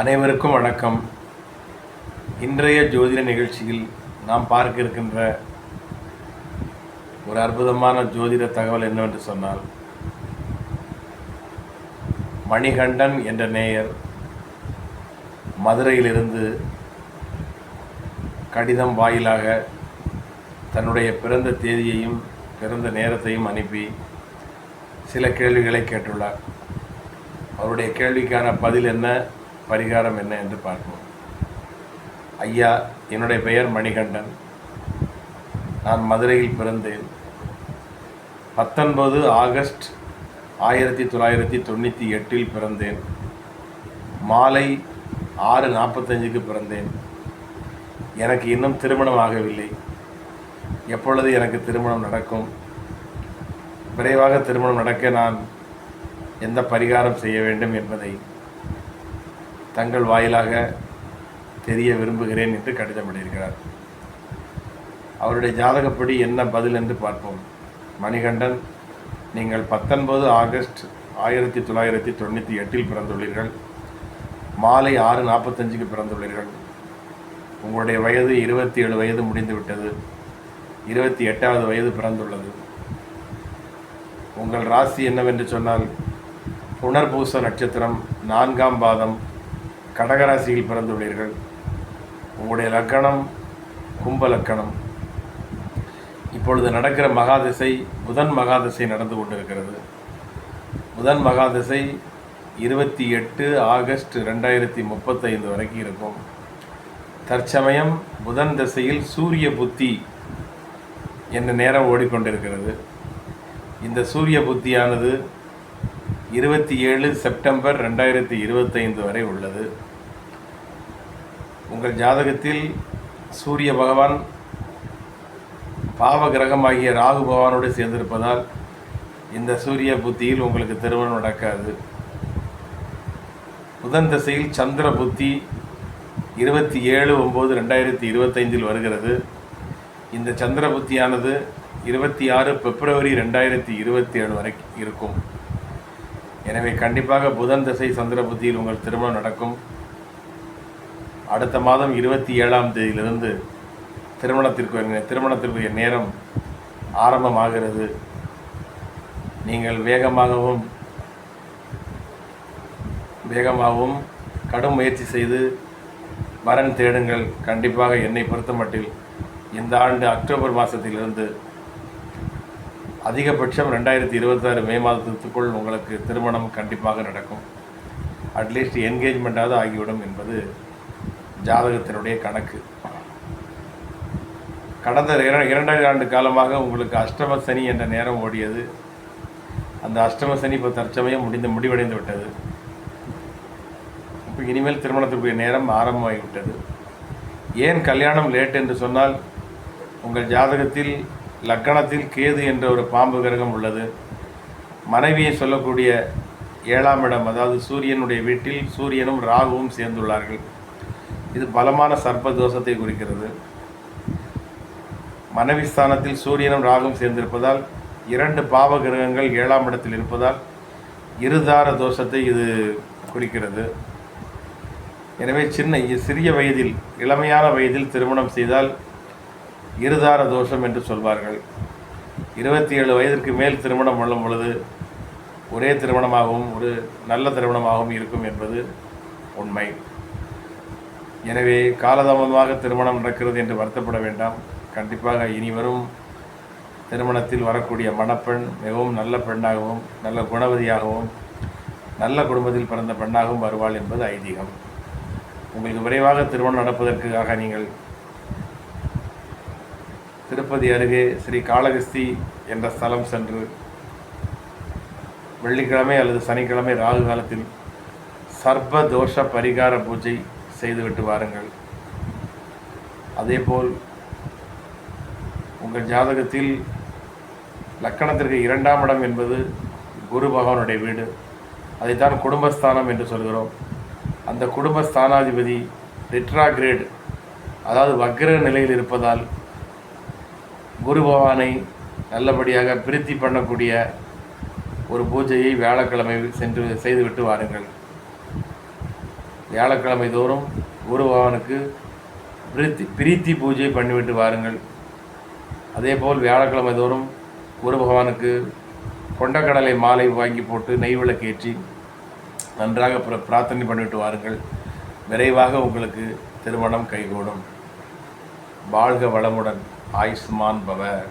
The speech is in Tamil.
அனைவருக்கும் வணக்கம். இன்றைய ஜோதிட நிகழ்ச்சியில் நாம் பார்க்க இருக்கின்ற ஒரு அற்புதமான ஜோதிட தகவல் என்னவென்று சொன்னால் மணிகண்டன் என்ற நேயர் மதுரையிலிருந்து கடிதம் வாயிலாக தன்னுடைய பிறந்த தேதியையும் பிறந்த நேரத்தையும் அனுப்பி சில கேள்விகளை கேட்டுள்ளார். அவருடைய கேள்விக்கான பதில் என்ன? பரிகாரம் என்ன என்று பார்ப்போம். ஐயா என்னுடைய பெயர் மணிகண்டன். நான் மதுரையில் பிறந்தேன். பத்தொன்பது ஆகஸ்ட் ஆயிரத்தி தொள்ளாயிரத்தி தொண்ணூற்றி எட்டில் பிறந்தேன். மாலை ஆறு நாற்பத்தஞ்சுக்கு பிறந்தேன். எனக்கு இன்னும் திருமணம் ஆகவில்லை. எப்பொழுது எனக்கு திருமணம் நடக்கும்? விரைவாக திருமணம் நடக்க நான் எந்த பரிகாரம் செய்ய வேண்டும் என்பதை தங்கள் வாயிலாக தெரிய விரும்புகிறேன் என்று கடிதம் எழுதியிருக்கிறார் அவருடைய ஜாதகப்படி என்ன பதில் என்று பார்ப்போம். மணிகண்டன் நீங்கள் பத்தொன்பது ஆகஸ்ட் ஆயிரத்தி தொள்ளாயிரத்தி தொண்ணூற்றி எட்டில் பிறந்துள்ளீர்கள். மாலை ஆறு நாற்பத்தஞ்சுக்கு பிறந்துள்ளீர்கள். உங்களுடைய வயது இருபத்தி ஏழு வயது முடிந்துவிட்டது இருபத்தி எட்டாவது வயது பிறந்துள்ளது. உங்கள் ராசி என்னவென்று சொன்னால் புனர்பூச நட்சத்திரம் நான்காம் பாதம் கடகராசியில் பிறந்துள்ளீர்கள். உங்களுடைய லக்கணம் கும்ப லக்கணம். இப்பொழுது நடக்கிற மகாதிசை புதன் மகாதிசை நடந்து கொண்டிருக்கிறது. புதன் மகாதிசை இருபத்தி எட்டு ஆகஸ்ட் ரெண்டாயிரத்தி முப்பத்தைந்து வரைக்கும் இருக்கும். தற்சமயம் புதன் திசையில் சூரிய புத்தி என்ற நேரம் ஓடிக்கொண்டிருக்கிறது. இந்த சூரிய புத்தியானது இருபத்தி ஏழு செப்டம்பர் ரெண்டாயிரத்தி இருபத்தைந்து வரை உள்ளது. உங்கள் ஜாதகத்தில் சூரிய பகவான் பாவ கிரகமாகிய ராகு பகவானோடு சேர்ந்திருப்பதால் இந்த சூரிய புத்தியில் உங்களுக்கு திருமணம் நடக்காது. புதன் திசையில் சந்திர புத்தி இருபத்தி ஏழு ஒம்பது ரெண்டாயிரத்தி இருபத்தைந்தில் வருகிறது. இந்த சந்திர புத்தியானது இருபத்தி ஆறு பிப்ரவரி ரெண்டாயிரத்தி இருபத்தி ஏழு வரை இருக்கும். எனவே கண்டிப்பாக புதன் திசை சந்திர புத்தியில் உங்கள் திருமணம் நடக்கும். அடுத்த மாதம் இருபத்தி ஏழாம் தேதியிலிருந்து திருமணத்திற்கு திருமணத்திற்குரிய நேரம் ஆரம்பமாகிறது. நீங்கள் வேகமாகவும் வேகமாகவும் கடும் முயற்சி செய்து வரன் தேடுங்கள். கண்டிப்பாக என்னை பொறுத்த மட்டில் இந்த ஆண்டு அக்டோபர் மாதத்திலிருந்து அதிகபட்சம் ரெண்டாயிரத்தி இருபத்தாறு மே மாதத்துக்குள் உங்களுக்கு திருமணம் கண்டிப்பாக நடக்கும். அட்லீஸ்ட் என்கேஜ்மெண்ட்டாவது ஆகிவிடும் என்பது ஜாதகத்தினுடைய கணக்கு. கடந்த இர- இரண்டரை ஆண்டு காலமாக உங்களுக்கு அஷ்டம சனி என்ற நேரம் ஓடியது. அந்த அஷ்டம சனி இப்போ தற்சமயம் முடிந்து முடிவடைந்து விட்டது. இப்போ இனிமேல் திருமணத்துக்குரிய நேரம் ஆரம்பமாகிவிட்டது. ஏன் கல்யாணம் லேட் என்று சொன்னால் உங்கள் ஜாதகத்தில் லக்கணத்தில் கேது என்ற ஒரு பாம்பு கிரகம் உள்ளது. மனைவியை சொல்லக்கூடிய ஏழாம் இடம் அதாவது சூரியனுடைய வீட்டில் சூரியனும் ராகுவும் சேர்ந்துள்ளார்கள். இது பலமான சர்ப்ப தோஷத்தை குறிக்கிறது. மனைவி ஸ்தானத்தில் சூரியனும் ராகும் சேர்ந்திருப்பதால் இரண்டு பாவ கிரகங்கள் ஏழாம் இடத்தில் இருப்பதால் இருதார தோஷத்தை இது குறிக்கிறது. எனவே சின்ன சிறிய வயதில் இளமையான வயதில் திருமணம் செய்தால் இருதார தோஷம் என்று சொல்வார்கள். இருபத்தி ஏழு வயதிற்கு மேல் திருமணம் பண்ணும் பொழுது ஒரே திருமணமாகவும் ஒரு நல்ல திருமணமாகவும் இருக்கும் என்பது உண்மை. எனவே காலதாமதமாக திருமணம் நடக்கிறது என்று வருத்தப்பட வேண்டாம். கண்டிப்பாக இனி வரும் திருமணத்தில் வரக்கூடிய மணப்பெண் மிகவும் நல்ல பெண்ணாகவும் நல்ல குணவதியாகவும் நல்ல குடும்பத்தில் பிறந்த பெண்ணாகவும் வருவாள் என்பது ஐதீகம். உங்களுக்கு விரைவாக திருமணம் நடப்பதற்காக நீங்கள் திருப்பதி அருகே ஸ்ரீ காளகஸ்தி என்ற ஸ்தலம் சென்று வெள்ளிக்கிழமை அல்லது சனிக்கிழமை ராகு காலத்தில் சர்ப்ப தோஷ பரிகார பூஜை செய்துவிட்டு வாருங்கள். அதேபோல் உங்கள் ஜாதகத்தில் லக்கணத்திற்கு இரண்டாம் இடம் என்பது குரு பகவானுடைய வீடு. அதைத்தான் குடும்பஸ்தானம் என்று சொல்கிறோம். அந்த குடும்பஸ்தானாதிபதி ரிட்ராகிரேட் அதாவது வக்ர நிலையில் இருப்பதால் குரு பகவானை நல்லபடியாக பிரித்தி பண்ணக்கூடிய ஒரு பூஜையை வியாழக்கிழமை சென்று செய்துவிட்டு வாருங்கள். வியாழக்கிழமை தோறும் குரு பகவானுக்கு பிரீத்தி பிரீத்தி பூஜை பண்ணிவிட்டு வாருங்கள். அதேபோல் வியாழக்கிழமை தோறும் குரு பகவானுக்கு கொண்டக்கடலை மாலை வாங்கி போட்டு நெய் விளக்கேற்றி நன்றாக பிர- பிரார்த்தனை பண்ணிவிட்டு வாருங்கள். விரைவாக உங்களுக்கு திருமணம் கைகூடும். வாழ்க வளமுடன். ஆயுஷ்மான் பவ.